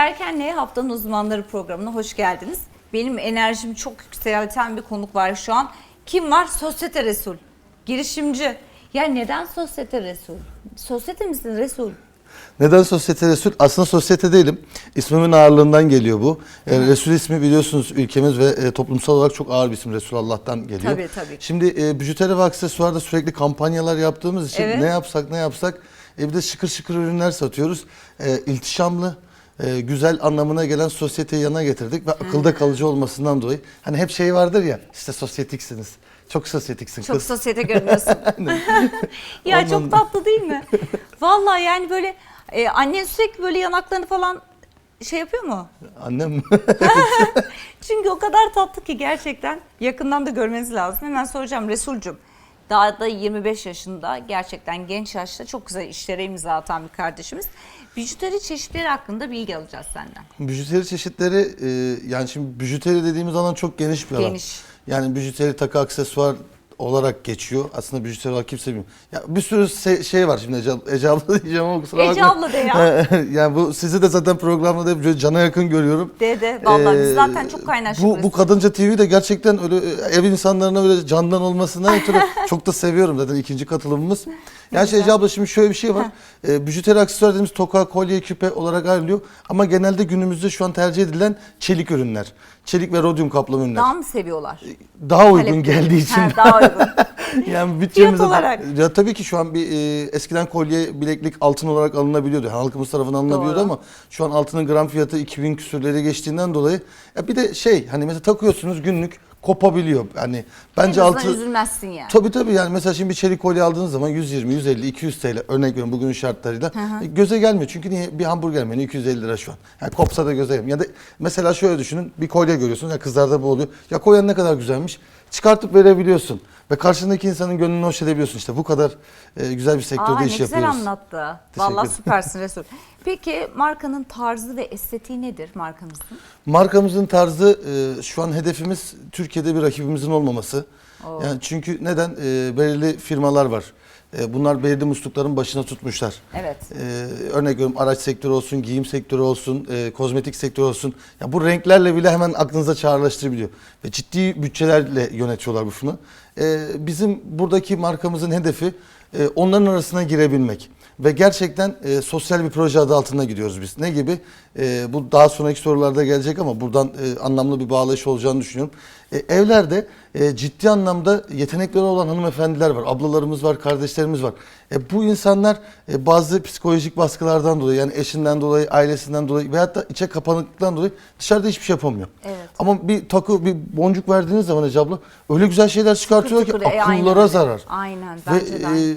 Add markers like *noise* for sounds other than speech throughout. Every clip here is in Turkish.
Erken'le Haftanın Uzmanları programına hoş geldiniz. Benim enerjimi çok yükselten bir konuk var şu an. Kim var? Sosyete Resul. Girişimci. Ya neden Sosyete Resul? Sosyete misin Resul? Neden sosyete Resul? Aslında sosyete değilim. İsmimin ağırlığından geliyor bu. E, Resul ismi biliyorsunuz ülkemiz ve e, toplumsal olarak çok ağır bir isim. Resulullah'tan geliyor. Tabii, tabii. Şimdi e, bijuteri ve aksesuarda sürekli kampanyalar yaptığımız için Evet. ne yapsak ne yapsak e, bir de şıkır şıkır ürünler satıyoruz. E, iltişamlı, e, güzel anlamına gelen sosyeteyi yana getirdik ve akılda kalıcı olmasından dolayı. Hani hep şey vardır ya işte sosyetiksiniz. Çok sosyetiksin Çok kız. sosyete görünüyorsun. *laughs* ya Ondan- çok tatlı değil mi? Vallahi yani böyle e, annen sürekli böyle yanaklarını falan şey yapıyor mu? Annem? *laughs* Çünkü o kadar tatlı ki gerçekten yakından da görmeniz lazım. Hemen soracağım Resulcüm. Daha da 25 yaşında gerçekten genç yaşta çok güzel işlere imza atan bir kardeşimiz. Bijuteri çeşitleri hakkında bilgi alacağız senden. Bijuteri çeşitleri e, yani şimdi bijuteri dediğimiz alan çok geniş bir alan. Geniş. Yani bijuteri takı aksesuar olarak geçiyor. Aslında bijuteri olarak kimse bilmiyor. Ya bir sürü se- şey var şimdi Ece, Ece abla *laughs* diyeceğim ama kusura Ece bakma. abla de ya. *laughs* yani bu sizi de zaten programda da hep böyle cana yakın görüyorum. De de vallahi biz Ee, zaten çok kaynaştık. Bu, bu. Kadınca TV de gerçekten öyle e, ev insanlarına böyle candan olmasından ötürü *laughs* çok da seviyorum zaten ikinci katılımımız. Yani şey Ece abla şimdi şöyle bir şey var. E, bijuteri aksesuar dediğimiz toka, kolye, küpe olarak ayrılıyor. Ama genelde günümüzde şu an tercih edilen çelik ürünler. Çelik ve rodyum kaplama ürünler. Daha mı seviyorlar? Daha uygun Talep- geldiği için. Ha, daha uygun. *laughs* yani bütçemizde olarak. ya tabii ki şu an bir e, eskiden kolye bileklik altın olarak alınabiliyordu. Halkımız tarafından alınabiliyordu Doğru. ama şu an altının gram fiyatı 2000 küsürleri geçtiğinden dolayı ya bir de şey hani mesela takıyorsunuz günlük kopabiliyor. Hani bence en altı üzülmezsin yani. Tabii tabii yani mesela şimdi bir çelik kolye aldığınız zaman 120, 150, 200 TL örnek veriyorum bugünün şartlarıyla e, göze gelmiyor. Çünkü niye bir hamburger menü 250 lira şu an. Yani kopsa da göze gelmiyor. Ya da mesela şöyle düşünün bir kolye görüyorsunuz ya kızlarda bu oluyor. Ya kolyen ne kadar güzelmiş. Çıkartıp verebiliyorsun ve karşındaki insanın gönlünü hoş edebiliyorsun işte. Bu kadar e, güzel bir sektörde Aa, ne iş güzel yapıyoruz. anlattı. Teşekkür Vallahi ederim. süpersin *laughs* Resul. Peki markanın tarzı ve estetiği nedir markanızın? Markamızın tarzı e, şu an hedefimiz Türkiye'de bir rakibimizin olmaması. Oo. Yani çünkü neden e, belirli firmalar var. E, bunlar belirli muslukların başına tutmuşlar. Evet. Ee, örnek veriyorum araç sektörü olsun, giyim sektörü olsun, e, kozmetik sektörü olsun. Ya bu renklerle bile hemen aklınıza çağrıştırabiliyor. Ve ciddi bütçelerle yönetiyorlar bu firma. Ee, bizim buradaki markamızın hedefi e, onların arasına girebilmek. Ve gerçekten e, sosyal bir proje adı altında gidiyoruz biz. Ne gibi? E, bu daha sonraki sorularda gelecek ama buradan e, anlamlı bir bağlayış olacağını düşünüyorum. E, evlerde e, ciddi anlamda yetenekleri olan hanımefendiler var, ablalarımız var, kardeşlerimiz var. E, bu insanlar e, bazı psikolojik baskılardan dolayı yani eşinden dolayı, ailesinden dolayı veyahut da içe kapanıklıktan dolayı dışarıda hiçbir şey yapamıyor. Evet. Ama bir takı, bir boncuk verdiğiniz zaman Ece abla öyle güzel şeyler çıkartıyor ki tıkır, e, aynen akıllara zarar. Aynen Ve, e,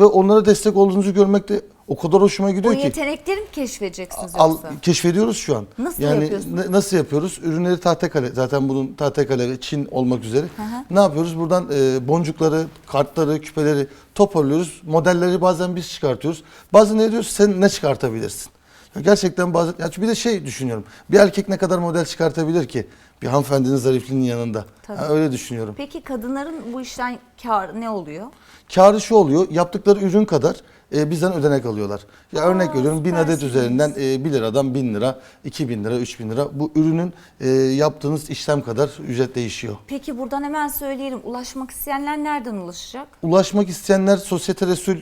ve onlara destek olduğunuzu görmek de o kadar hoşuma O gidiyor ki. yetenekleri mi keşfedeceksiniz Al, yoksa? keşfediyoruz şu an. Nasıl yani yapıyorsunuz? ne- nasıl yapıyoruz? Ürünleri Tahtakale zaten bunun Tahtakale ve Çin olmak üzere. Ne yapıyoruz? Buradan e, boncukları, kartları, küpeleri toparlıyoruz. Modelleri bazen biz çıkartıyoruz. Bazen ne diyoruz? Sen ne çıkartabilirsin? Ya gerçekten bazen ya bir de şey düşünüyorum. Bir erkek ne kadar model çıkartabilir ki? Bir hanımefendinin zarifliğinin yanında. Tabii. Öyle düşünüyorum. Peki kadınların bu işten kar ne oluyor? Karı şu oluyor, yaptıkları ürün kadar e, bizden ödenek alıyorlar. Ya Aa, örnek veriyorum 1000 adet süpersiniz. üzerinden e, 1 liradan 1000 lira, 2000 lira, 3000 lira. Bu ürünün e, yaptığınız işlem kadar ücret değişiyor. Peki buradan hemen söyleyelim. Ulaşmak isteyenler nereden ulaşacak? Ulaşmak isteyenler Sosyete Resul e,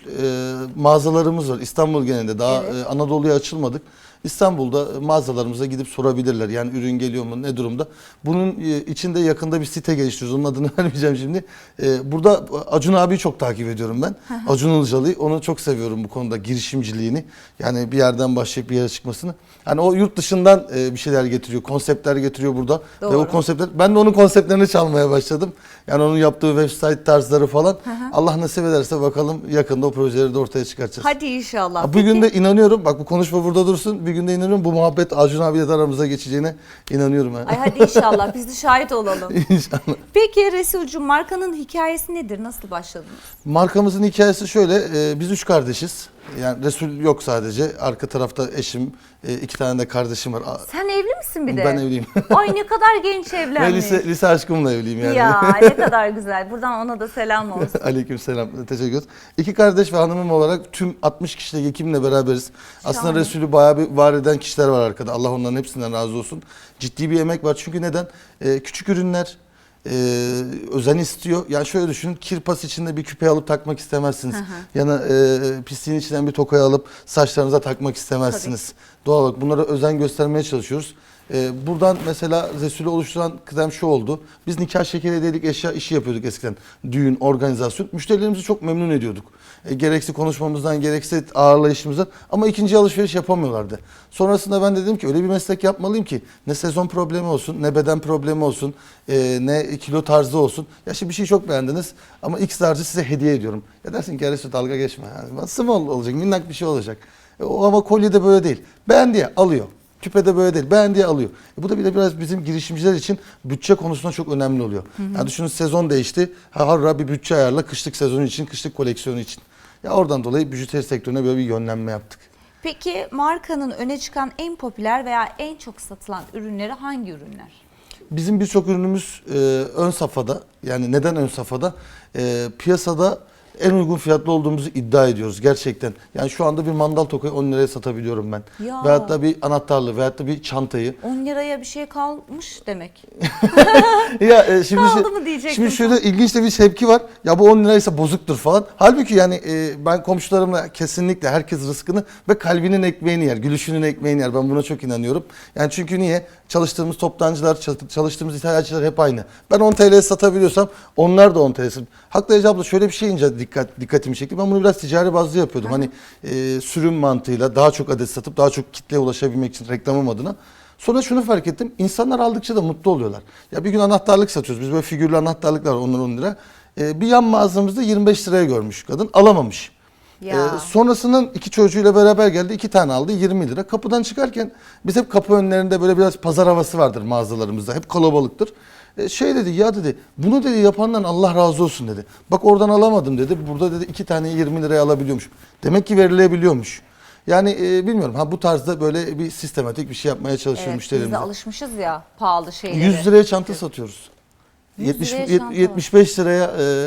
mağazalarımız var İstanbul genelinde. Daha Evet. e, Anadolu'ya açılmadık. İstanbul'da mağazalarımıza gidip sorabilirler. Yani ürün geliyor mu, ne durumda? Bunun e, içinde yakında bir site geliştiriyoruz. Onun adını *laughs* vermeyeceğim şimdi. E, burada Acun abiyi çok takip ediyorum ben. Acun Ilıcalı'yı. Onu çok seviyorum bu konuda girişimciliğini. Yani bir yerden başlayıp bir yere çıkmasını. Yani o yurt dışından e, bir şeyler getiriyor, konseptler getiriyor burada. Ve Doğru. o konseptler, ben de onun konseptlerini çalmaya başladım. Yani onun yaptığı website tarzları falan. Allah nasip ederse bakalım yakında o projeleri de ortaya çıkartacağız. Hadi inşallah. Ha, Bugün de inanıyorum, bak bu konuşma burada dursun. Bir gün de inanıyorum bu muhabbet Acun abiyle de aramıza geçeceğine inanıyorum. Ha. Ay hadi inşallah biz de şahit olalım. *laughs* İnşallah. Peki Resulcüm markanın hikayesi nedir? Nasıl başladınız? Markamızın hikayesi şöyle, e, biz üç kardeşiz. Yani Resul yok sadece. Arka tarafta eşim, e, iki tane de kardeşim var. Sen evli misin bir de? Ben evliyim. *laughs* Ay ne kadar genç evlenmiş. lise, lise aşkımla evliyim yani. Ya *laughs* ne kadar güzel. Buradan ona da selam olsun. *laughs* Aleyküm selam. Teşekkür ederiz. İki kardeş ve hanımım olarak tüm 60 kişilik ekibimle beraberiz. Aslında Şahane. Resulü bayağı bir var eden kişiler var arkada. Allah onların hepsinden razı olsun. Ciddi bir emek var. Çünkü neden? Ee, küçük ürünler e, özen istiyor. Yani şöyle düşünün. Kirpas içinde bir küpe alıp takmak istemezsiniz. Yana e, pisliğin içinden bir tokayı alıp saçlarınıza takmak istemezsiniz. Doğal olarak bunlara özen göstermeye çalışıyoruz. Ee, buradan mesela Resulü oluşturan kıdem şu oldu. Biz nikah şekeri hediyelik eşya işi yapıyorduk eskiden. Düğün, organizasyon. Müşterilerimizi çok memnun ediyorduk. E, gereksiz konuşmamızdan, gereksiz ağırlayışımızdan. Ama ikinci alışveriş yapamıyorlardı. Sonrasında ben dedim ki öyle bir meslek yapmalıyım ki ne sezon problemi olsun, ne beden problemi olsun, e, ne kilo tarzı olsun. Ya şimdi bir şey çok beğendiniz ama X tarzı size hediye ediyorum. Ya dersin ki Resul dalga geçme. Yani, small olacak, minnak bir şey olacak. E, ama kolye de böyle değil. Beğendi ya alıyor. Küpede böyle değil. Beğendiği alıyor. E bu da bile biraz bizim girişimciler için bütçe konusunda çok önemli oluyor. Yani düşünün sezon değişti. Ha harra bir bütçe ayarla kışlık sezonu için, kışlık koleksiyonu için. Ya oradan dolayı bijuteri sektörüne böyle bir yönlenme yaptık. Peki markanın öne çıkan en popüler veya en çok satılan ürünleri hangi ürünler? Bizim birçok ürünümüz e, ön safhada. Yani neden ön safhada? E, piyasada en uygun fiyatlı olduğumuzu iddia ediyoruz gerçekten. Yani şu anda bir mandal tokayı 10 liraya satabiliyorum ben. Ya. Veyahut da bir anahtarlı veyahut da bir çantayı. 10 liraya bir şey kalmış demek. *laughs* ya e, şimdi Kaldı şey- mı diyecektim Şimdi şöyle ilginç de bir tepki var. Ya bu 10 liraysa bozuktur falan. Halbuki yani e, ben komşularımla kesinlikle herkes rızkını ve kalbinin ekmeğini yer, gülüşünün ekmeğini yer. Ben buna çok inanıyorum. Yani çünkü niye? Çalıştığımız toptancılar, çal- çalıştığımız ithalatçılar hep aynı. Ben 10 TL'ye satabiliyorsam onlar da 10 TL'ye. Haklı Ece abla şöyle bir şey ince dikkat, dikkatimi çekti. Ben bunu biraz ticari bazlı yapıyordum. Hani e, sürüm mantığıyla daha çok adet satıp daha çok kitleye ulaşabilmek için reklamım adına. Sonra şunu fark ettim. İnsanlar aldıkça da mutlu oluyorlar. Ya bir gün anahtarlık satıyoruz. Biz böyle figürlü anahtarlıklar onlar 10 lira. Ee, bir yan mağazamızda 25 liraya görmüş kadın. Alamamış. Ya. Ee, sonrasından iki çocuğuyla beraber geldi. iki tane aldı 20 lira. Kapıdan çıkarken biz hep kapı önlerinde böyle biraz pazar havası vardır mağazalarımızda. Hep kalabalıktır. Ee, şey dedi ya dedi bunu dedi yapandan Allah razı olsun dedi. Bak oradan alamadım dedi. Burada dedi iki tane 20 liraya alabiliyormuş. Demek ki verilebiliyormuş. Yani e, bilmiyorum ha bu tarzda böyle bir sistematik bir şey yapmaya çalışıyor Evet, biz de müşterilerimize. alışmışız ya pahalı şeylere. 100 liraya çanta satıyoruz. 100 70, liraya yet- çanta var. 75 liraya,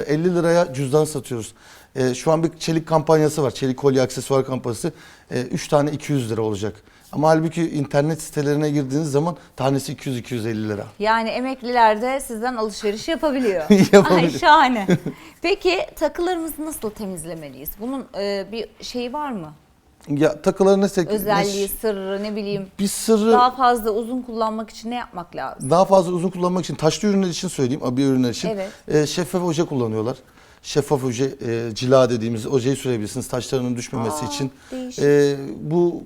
e, 50 liraya cüzdan satıyoruz. E, Şu an bir çelik kampanyası var. Çelik kolye aksesuar kampanyası. 3 tane 200 lira olacak. Ama halbuki internet sitelerine girdiğiniz zaman tanesi 200-250 lira. Yani emekliler de sizden alışveriş yapabiliyor. *laughs* Yapabiliyor. Ay şahane. Peki takılarımızı nasıl temizlemeliyiz? Bunun e, bir şeyi var mı? Ya takıları ne sek- Özelliği, ne- sırrı ne bileyim. bir sırrı Daha daha, fazla uzun kullanmak için ne yapmak lazım? fazla uzun kullanmak için taşlı ürünler için söyleyeyim, abi ürünler için Evet. e, şeffaf oje kullanıyorlar. Şeffaf oje, e, cila dediğimiz ojeyi sürebilirsiniz taşlarının düşmemesi için. değişik. E, bu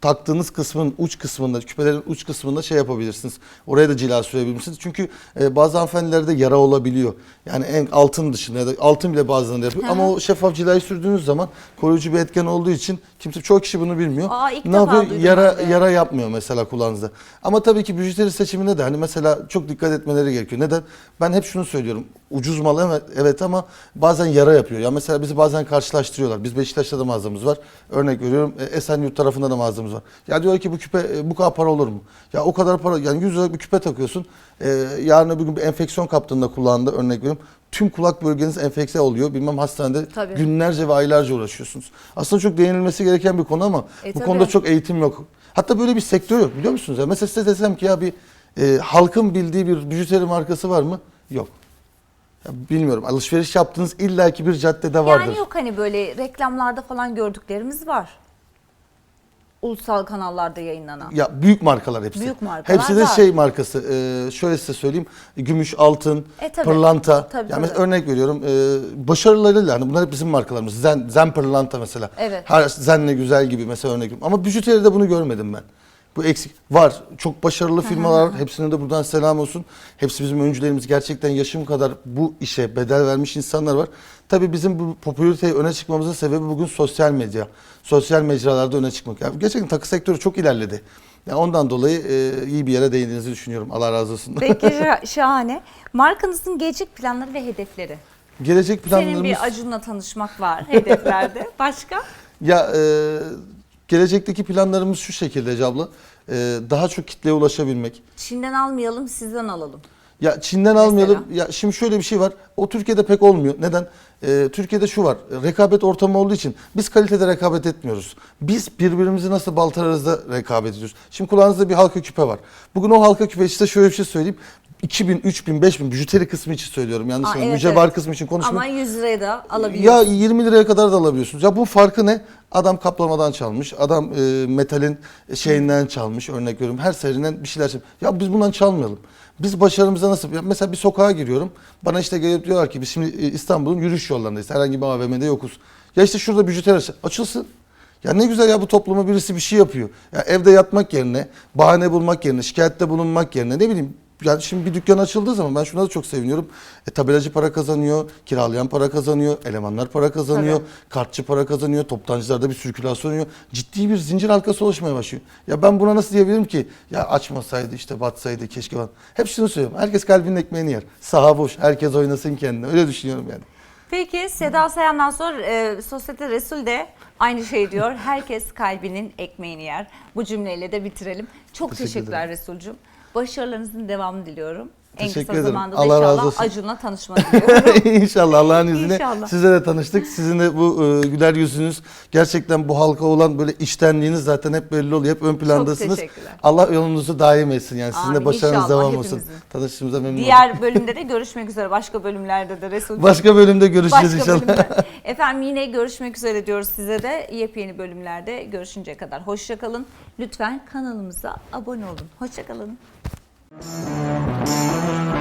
taktığınız kısmın uç kısmında, küpelerin uç kısmında şey yapabilirsiniz. Oraya da cila sürebilirsiniz. Çünkü e, bazı hanımefendilerde yara olabiliyor. Yani en altın dışında ya da altın bile bazılarında yapıyor. Ama o şeffaf cilayı sürdüğünüz zaman koruyucu bir etken olduğu için kimse çoğu kişi bunu bilmiyor. Aa, ilk ne defa yapıyor? duydum Yara ben de. yara yapmıyor mesela kulağınızda. Ama tabii ki bijuteri seçiminde de hani mesela çok dikkat etmeleri gerekiyor. Neden? Ben hep şunu söylüyorum. Ucuz mal evet, evet ama bazen yara yapıyor. Ya mesela bizi bazen karşılaştırıyorlar. Biz Beşiktaş'ta da mağazamız var. Örnek veriyorum e, Esenyurt tarafında da mağazamız var. Ya diyor ki bu küpe e, bu kadar para olur mu? Ya o kadar para yani 100 liralık bir küpe takıyorsun. E, yarın öbür gün bir enfeksiyon kaptığında kulağında örnek veriyorum. Tüm kulak bölgeniz enfekte oluyor. Bilmem hastanede Tabii. günlerce ve aylarca uğraşıyorsunuz. Aslında çok değinilmesi gereken bir konu ama E, bu tabii. konuda çok eğitim yok. Hatta böyle bir sektör yok biliyor musunuz? Ya mesela size desem ki ya bir e, halkın bildiği bir bijuteri markası var mı? Yok. Ya bilmiyorum. Alışveriş yaptığınız illaki bir caddede vardır. Yani yok hani böyle reklamlarda falan gördüklerimiz var. Ulusal kanallarda yayınlanan. Ya büyük markalar hepsi. Büyük markalar Hepsi de var. şey markası. e, şöyle size söyleyeyim. Gümüş, altın, E, tabii. pırlanta. Tabii, yani tabii. örnek veriyorum. E, başarılarıyla hani bunlar hep bizim markalarımız. Zen, Zen pırlanta mesela. Evet. Her Zen'le güzel gibi mesela örnek veriyorum. Ama bijuteride bunu görmedim ben. Bu eksik. Var. Çok başarılı firmalar. Hepsine de buradan selam olsun. Hepsi bizim öncülerimiz. Gerçekten yaşım kadar bu işe bedel vermiş insanlar var. Tabii bizim bu popülariteyi öne çıkmamızın sebebi bugün sosyal medya. Sosyal mecralarda öne çıkmak. Yani gerçekten takı sektörü çok ilerledi. Yani ondan dolayı e, iyi bir yere değindiğinizi düşünüyorum. Allah razı olsun. Peki *laughs* şa- şahane. Markanızın gelecek planları ve hedefleri. Gelecek planlarımız... Senin bir Acun'la tanışmak var hedeflerde. Başka? *laughs* Ya e, gelecekteki planlarımız şu şekilde Ece abla. E, daha çok kitleye ulaşabilmek. Çin'den almayalım, sizden alalım. Ya Çin'den Mesela? almayalım. Ya şimdi şöyle bir şey var. O Türkiye'de pek olmuyor. Neden? Ee, Türkiye'de şu var. Rekabet ortamı olduğu için biz kalitede rekabet etmiyoruz. Biz birbirimizi nasıl baltararız da rekabet ediyoruz. Şimdi kulağınızda bir halka küpe var. Bugün o halka küpe işte şöyle bir şey söyleyeyim. 2000, 3000, 5000 bijuteri kısmı için söylüyorum. Yanlış Aa, evet, Mücevher evet. kısmı için konuşmuyorum. Ama 100 liraya da Ya alabiliyoruz. 20 liraya kadar da alabiliyorsunuz. Ya bu farkı ne? Adam kaplamadan çalmış, adam e, metalin şeyinden çalmış örnek veriyorum. Her serinden bir şeyler çalmış. Ya biz bundan çalmayalım. Biz başarımıza nasıl? Ya mesela bir sokağa giriyorum. Bana işte gelip diyorlar ki biz şimdi e, İstanbul'un yürüyüş yollarındayız. Herhangi bir AVM'de yokuz. Ya işte şurada bijuteri aç- açılsın. Ya ne güzel ya bu topluma birisi bir şey yapıyor. Ya evde yatmak yerine, bahane bulmak yerine, şikayette bulunmak yerine ne bileyim yani şimdi bir dükkan açıldığı zaman ben şuna da çok seviniyorum. E, tabelacı para kazanıyor, kiralayan para kazanıyor, elemanlar para kazanıyor, kartçı para kazanıyor, toptancılarda bir sirkülasyon oluyor. Ciddi bir zincir halkası oluşmaya başlıyor. Ya ben buna nasıl diyebilirim ki? Ya açmasaydı işte batsaydı keşke falan. Hep şunu söylüyorum. Herkes kalbinin ekmeğini yer. Saha boş. Herkes oynasın kendine. Öyle düşünüyorum yani. Peki Seda Sayan'dan sonra e, Sosyete Resul de aynı şey diyor. Herkes kalbinin ekmeğini yer. Bu cümleyle de bitirelim. Çok Teşekkür teşekkürler Resul'cüm. Başarılarınızın devamını diliyorum. En Teşekkür kısa ederim. zamanda da Allah razı inşallah olsun. Acun'la tanışma diliyorum. *laughs* İnşallah Allah'ın *laughs* izniyle İnşallah. sizle de tanıştık. Sizin de bu e, güler yüzünüz gerçekten bu halka olan böyle içtenliğiniz zaten hep belli oluyor. Hep ön plandasınız. Allah yolunuzu daim etsin. Yani sizin de başarınız devam olsun. hepimizin. Tanıştığımıza memnun oldum. Diğer bölümde de görüşmek üzere. Başka bölümlerde de Resul'cüm. Başka bölümde görüşeceğiz Başka inşallah. bölümde. *laughs* Efendim yine görüşmek üzere diyoruz size de. Yepyeni bölümlerde görüşünceye kadar. Hoşçakalın. Lütfen kanalımıza abone olun. Hoşçakalın. Thank you.